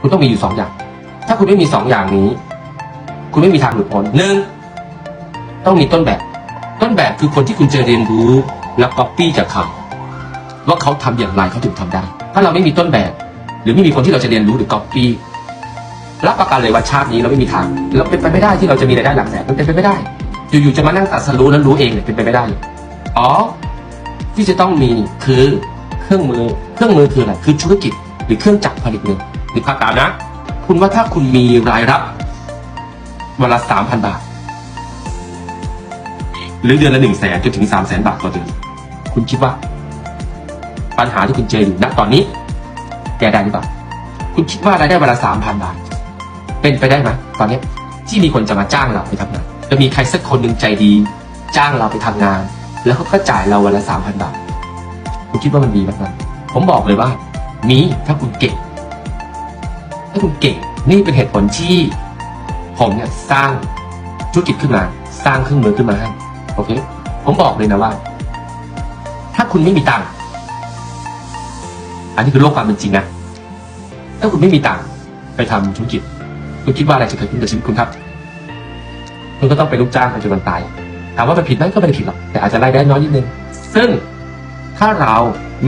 คุณต้องมีอยู่สองอย่าง ถ้าคุณไม่มีสองอย่างนี้ คุณไม่มีทางหลุดพ้นหนึ่งต้องมีต้นแบบ ต้นแบบคือคนที่คุณจะเรียนรู้แล้วก๊อปปี้จากเขาว่าเขาทำอย่างไรเขาถึงทำได้ ถ้าเราไม่มีต้นแบบ หรือไม่มีคนที่เราจะเรียนรู้หรือก๊อปปี้รับประกันเลยว่าชาตินี้เราไม่มีทางเราเป็นไปไม่ได้ที่เราจะมีรายได้หลักแสนมันเป็นไปไม่ได้ อยู่ๆจะมานั่งตัดสรู้แล้วรู้เองเนี่ยเป็นไปไม่ได้อ๋อที่จะต้องมีคือเครื่องมือเครื่องมือคืออะไรคือธุรกิจหรือเครื่องจักรผลิตเงิน หรือภาพตามนะ คุณว่าถ้าคุณมีรายรับวันละสามพันบาท หรือเดือนละหนึ่งแสนจนถึงสามแสนบาทต่อเดือน คุณคิดว่า ปัญหาที่คุณเจออยู่ณตอนนี้ แก้ได้หรือเปล่า คุณคิดว่ารายได้วันละสามพันบาท เป็นไปได้ไหมตอนนี้ที่มีคนจะมาจ้างเราไปทำงานจะมีใครสักคนหนึ่งใจดี จ้างเราไปทำงาน แล้วเขาก็จ่ายเราวันละสามพันบาท คุณคิดว่ามันมีไหมครับผมบอกเลยว่า มีถ้าคุณเก่งาคุณเก่งนี่เป็นเหตุผลที่ผมเนี่ยสร้างธุรกิจขึ้นมา สร้างเครื่องมือขึ้นมาให้โอเค ผมบอกเลยนะว่า ถ้าคุณไม่มีตังค์อันนี้คือโลกความเป็นจริงนะถ้าคุณไม่มีตังค์ไปทำธุรกิจ คุณคิดว่าอะไรจะเกิดขึ้นกับชีวิตคุณครับ คุณก็ต้องเป็นลูกจ้างไปจนวันตายถามว่ามันผิดไหมก็ไม่ได้ผิดหรอกแต่อาจจะรายได้น้อยนิดนึงซึ่งถ้าเรา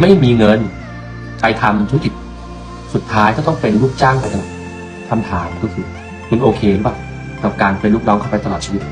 ไม่มีเงินไปทำธุรกิจ สุดท้ายก็ต้องเป็นลูกจ้างไปตลอดคำถามก็คือคุณโอเคหรือเปล่ากับการเป็นลูกน้องเข้าไปตลอดชีวิต